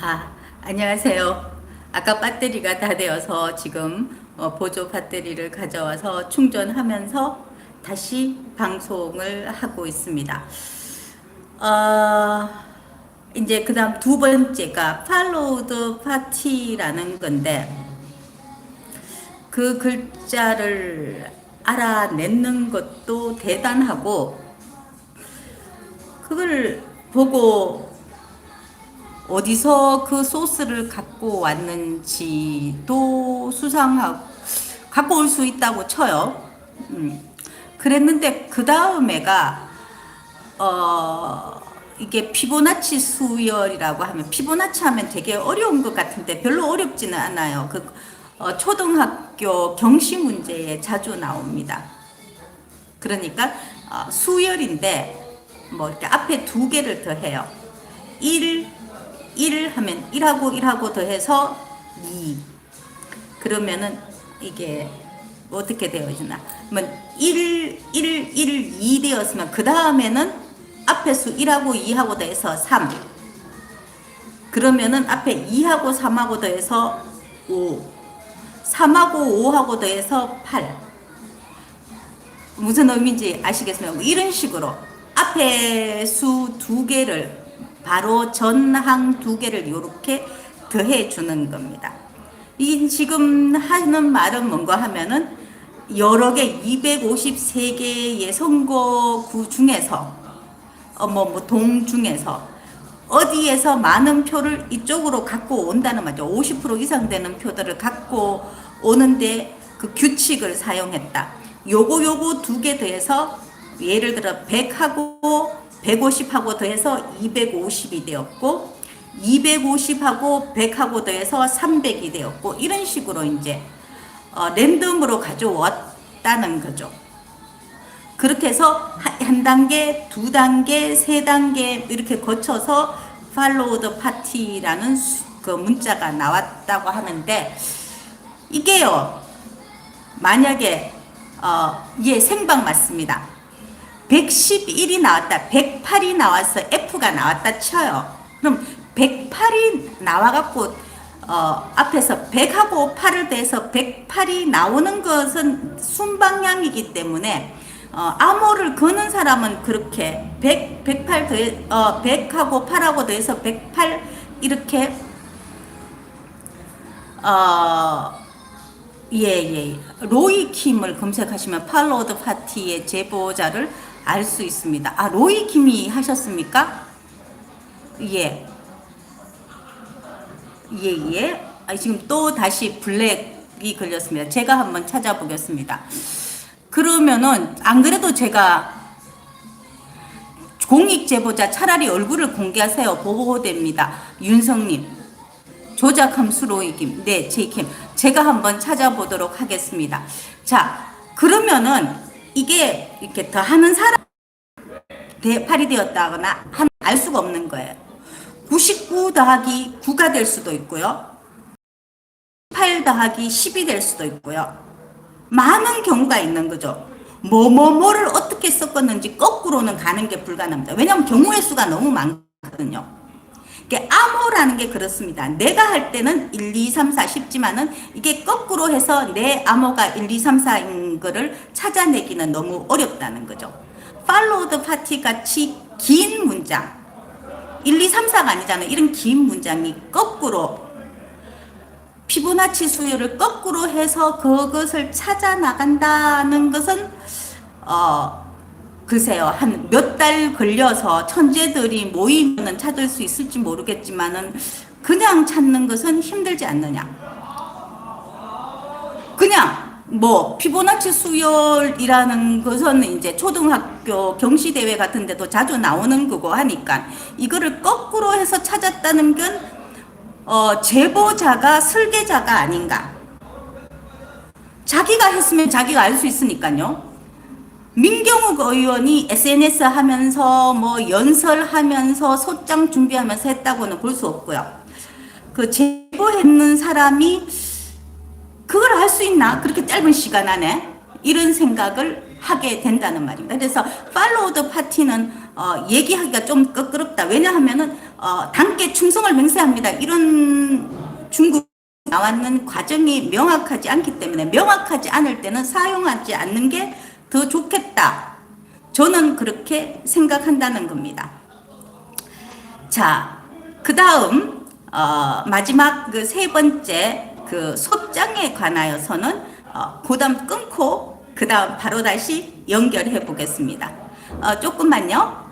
아, 안녕하세요. 아까 배터리가 다 되어서 지금 어, 보조 배터리를 가져와서 충전하면서 다시 방송을 하고 있습니다. 어, 이제 그 다음 두 번째가 the party라는 건데 그 글자를 알아내는 것도 대단하고 그걸 보고 어디서 그 소스를 갖고 왔는지도 수상하고 갖고 올 수 있다고 쳐요. 음. 그랬는데 그 다음에가 어 이게 피보나치 수열이라고 하면 피보나치 하면 되게 어려운 것 같은데 별로 어렵지는 않아요. 그 어, 초등학교 경시 문제에 자주 나옵니다. 그러니까 어, 수열인데 뭐 이렇게 앞에 두 개를 더해요. 1 1 하면 1하고 1하고 더해서 2. 그러면은 이게 어떻게 되어지나? 그러면 1, 1, 1, 2 되었으면 그 다음에는 앞에 수 1하고 2하고 더해서 3. 그러면은 앞에 2하고 3하고 더해서 5. 3하고 5하고 더해서 8. 무슨 의미인지 아시겠습니까? 이런 식으로 앞에 수 두 개를 바로 전항 두 개를 이렇게 더해 주는 겁니다. 이 지금 하는 말은 뭔가 하면은 여러 개 253개의 선거구 중에서 어뭐 뭐 동 중에서 어디에서 많은 표를 이쪽으로 갖고 온다는 말이죠. 50% 이상 되는 표들을 갖고 오는데 그 규칙을 사용했다. 요거 요거 두 개 더해서 예를 들어 100하고 150하고 더해서 250이 되었고 250하고 100하고 더해서 300이 되었고 이런 식으로 이제 어, 랜덤으로 가져왔다는 거죠. 그렇게 해서 한, 한 단계, 두 단계, 세 단계 이렇게 거쳐서 the party라는 수, 그 문자가 나왔다고 하는데 이게요 만약에 어, 예 생방 맞습니다. 111이 나왔다, 108이 나와서 F가 나왔다 쳐요. 그럼 108이 나와갖고 어, 앞에서 100하고 8을 대해서 108이 나오는 것은 순방향이기 때문에 어, 암호를 거는 사람은 그렇게 100, 108 더해, 어, 100하고 8하고 더해서 108 이렇게 어, 예, 예. 로이 킴을 검색하시면 팔로우드 파티의 제보자를 알 수 있습니다. 아, 로이 킴이 하셨습니까? 예. 예, 예. 아, 지금 또 다시 블랙이 걸렸습니다. 제가 한번 찾아보겠습니다. 그러면은, 안 그래도 제가 공익 제보자 차라리 얼굴을 공개하세요. 보호됩니다. 윤성님. 조작 함 수 로이김. 네, 제이킴. 제가 한번 찾아보도록 하겠습니다. 자, 그러면은 이게 이렇게 더 하는 사람 대팔이 되었다거나 한, 알 수가 없는 거예요. 99 더하기 9가 될 수도 있고요. 8 더하기 10이 될 수도 있고요. 많은 경우가 있는 거죠. 뭐뭐뭐를 어떻게 섞었는지 거꾸로는 가는 게 불가능합니다. 왜냐하면 경우의 수가 너무 많거든요. 이게 암호라는 게 그렇습니다. 내가 할 때는 1, 2, 3, 4 쉽지만은 이게 거꾸로 해서 내 암호가 1, 2, 3, 4인 거를 찾아내기는 너무 어렵다는 거죠. 팔로우 더 파티 같이 긴 문장 1, 2, 3, 4가 아니잖아요. 이런 긴 문장이 거꾸로 피보나치 수열을 거꾸로 해서 그것을 찾아 나간다는 것은 어 글쎄요 한 몇 달 걸려서 천재들이 모이면 찾을 수 있을지 모르겠지만은 그냥 찾는 것은 힘들지 않느냐. 뭐 피보나치 수열이라는 것은 이제 초등학교 경시 대회 같은 데도 자주 나오는 거고 하니까 이거를 거꾸로 해서 찾았다는 건 어, 제보자가 설계자가 아닌가. 자기가 했으면 자기가 알 수 있으니까요. 민경욱 의원이 SNS 하면서 뭐 연설하면서 소장 준비하면서 했다고는 볼 수 없고요. 그 제보했는 사람이 할 수 있나? 그렇게 짧은 시간 안에 이런 생각을 하게 된다는 말입니다. 그래서 팔로우 더 파티는 어, 얘기하기가 좀 끄끄럽다. 왜냐하면은 어, 당께 충성을 맹세합니다. 이런 중국 나왔는 과정이 명확하지 않기 때문에 명확하지 않을 때는 사용하지 않는 게 더 좋겠다. 저는 그렇게 생각한다는 겁니다. 자, 그 다음, 어, 마지막 그 세 번째 그 소장에 관하여서는 어, 그 다음 끊고 그 다음 바로 다시 연결해 보겠습니다. 어, 조금만요.